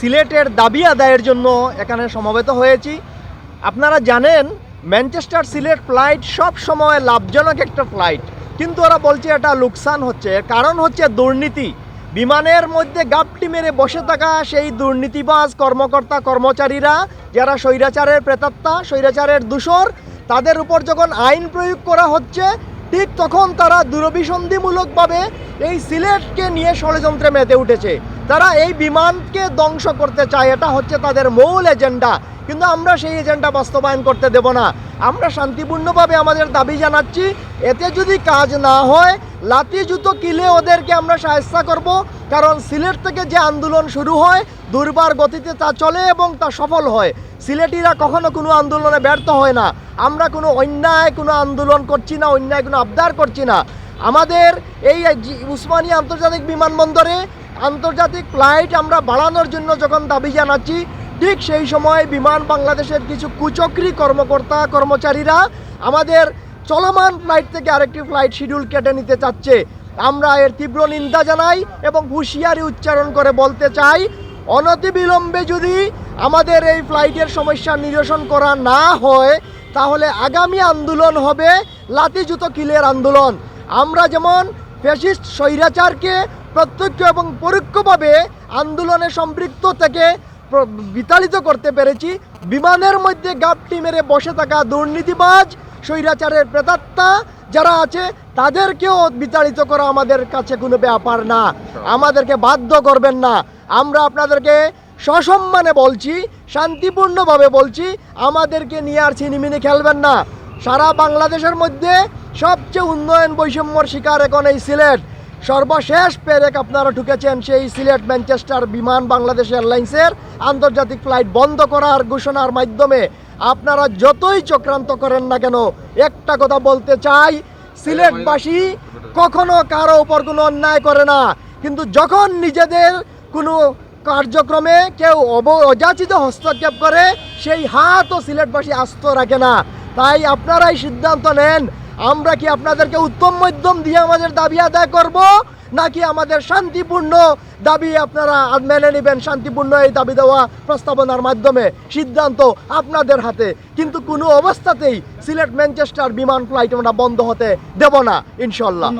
সিলেটের দাবি আদায়ের জন্য এখানে সমবেত হয়েছি। আপনারা জানেন, ম্যানচেস্টার সিলেট ফ্লাইট সব সময় লাভজনক একটা ফ্লাইট। কিন্তু ওরা বলছে এটা লোকসান হচ্ছে। কারণ হচ্ছে দুর্নীতি। বিমানের মধ্যে গাপটি মেরে বসে থাকা সেই দুর্নীতিবাজ কর্মকর্তা, কর্মচারীরা, যারা স্বৈরাচারের প্রেতাত্মা, স্বৈরাচারের দূষর, তাদের উপর যখন আইন প্রয়োগ করা হচ্ছে, ঠিক তখন তারা দূরভিসন্ধিমূলকভাবে এই সিলেটকে নিয়ে ষড়যন্ত্রে মেতে উঠেছে। তারা এই বিমানকে ধ্বংস করতে চায়। এটা হচ্ছে তাদের মূল এজেন্ডা। কিন্তু আমরা সেই এজেন্ডা বাস্তবায়ন করতে দেব না। আমরা শান্তিপূর্ণভাবে আমাদের দাবি জানাচ্ছি, এতে যদি কাজ না হয় লাতি জুতো কিলে ওদেরকে আমরা সাহায্য করব। কারণ সিলেট থেকে যে আন্দোলন শুরু হয়, দুর্বার গতিতে তা চলে এবং তা সফল হয়। সিলেটিরা কখনো কোনো আন্দোলনে ব্যর্থ হয় না। আমরা কোনো অন্যায়, কোনো আন্দোলন করছি না, অন্যায় কোনো আবদার করছি না। আমাদের এই উসমানী আন্তর্জাতিক বিমানবন্দরে আন্তর্জাতিক ফ্লাইট আমরা বাড়ানোর জন্য যখন দাবি জানাচ্ছি, ঠিক সেই সময় বিমান বাংলাদেশের কিছু কুচক্রি কর্মকর্তা, কর্মচারীরা আমাদের চলমান ফ্লাইট থেকে আরেকটি ফ্লাইট শিডিউল কেটে নিতে চাচ্ছে। আমরা এর তীব্র নিন্দা জানাই এবং হুঁশিয়ারি উচ্চারণ করে বলতে চাই, অনতিবিলম্বে যদি আমাদের এই ফ্লাইটের সমস্যা নিরসন করা না হয়, তাহলে আগামী আন্দোলন হবে লাতি জুতো কিলের আন্দোলন। আমরা যেমন ফ্যাসিস্ট স্বৈরাচারকে প্রত্যক্ষ এবং পরোক্ষভাবে আন্দোলনে সম্পৃক্ত থেকে বিতাড়িত করতে পেরেছি। বিমানের মধ্যে গাপটি মেরে বসে থাকা দুর্নীতিবাজ, স্বৈরাচারের প্রেতাত্মা যারা আছে, তাদেরকেও বিতাড়িত করা আমাদের কাছে কোনো ব্যাপার না। আমাদেরকে বাধ্য করবেন না। আমরা আপনাদেরকে সসম্মানে বলছি, শান্তিপূর্ণভাবে বলছি, আমাদেরকে নিয়ে আর ছিনিমিনি খেলবেন না। সারা বাংলাদেশের মধ্যে সবচেয়ে উন্নয়ন বৈষম্যর শিকার এখন এই সিলেট। সর্বশেষ পেরেক আপনারা ঢুকেছেন সেই সিলেট ম্যানচেস্টার বিমান বাংলাদেশ এয়ারলাইন্সের। আন্তর্জাতিক ফ্লাইট বন্ধ করার ঘোষণার মাধ্যমে আপনারা যতই চক্রান্ত করেন না কেন, একটা কথা বলতে চাই, সিলেটবাসী কখনো কারও উপর কোনো অন্যায় করে না। কিন্তু যখন নিজেদের কোনো কার্যক্রমে কেউ অব, অযাচিত হস্তক্ষেপ করে, সেই হাতও সিলেটবাসী আস্ত রাখে না। তাই আপনারাই সিদ্ধান্ত নেন আমরা কি আপনাদেরকে উত্তম মধ্যম দিয়ে আমাদের দাবি আদায় করব? নাকি আমাদের শান্তিপূর্ণ দাবি আপনারা মেনে নেবেন? শান্তিপূর্ণ এই দাবি দেওয়া প্রস্তাবনার মাধ্যমে। সিদ্ধান্ত আপনাদের হাতে। কিন্তু কোনো অবস্থাতেই সিলেট ম্যানচেস্টার বিমান ফ্লাইট আমরা বন্ধ হতে দেব না ইনশাল্লাহ